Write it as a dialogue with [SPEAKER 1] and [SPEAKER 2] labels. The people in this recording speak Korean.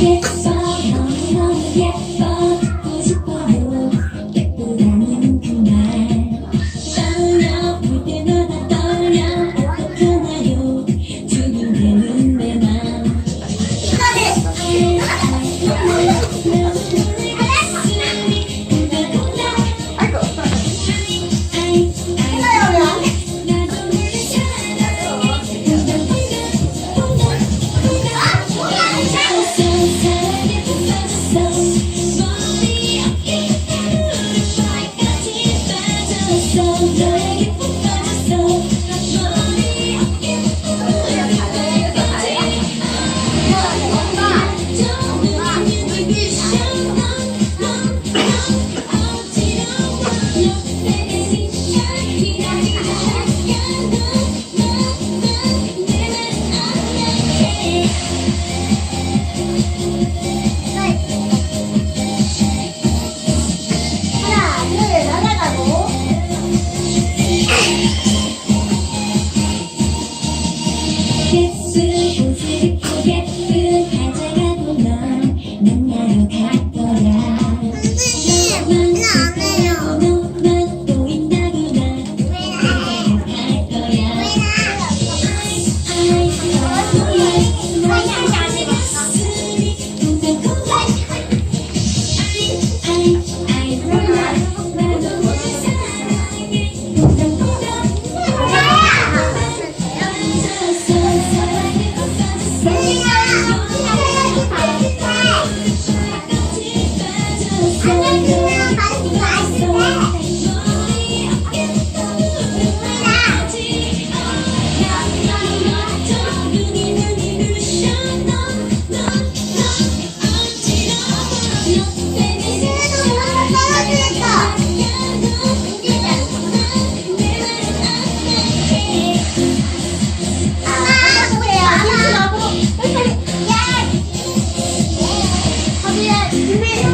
[SPEAKER 1] 예뻐 너무 너무 예뻐 kiss 야! 준비!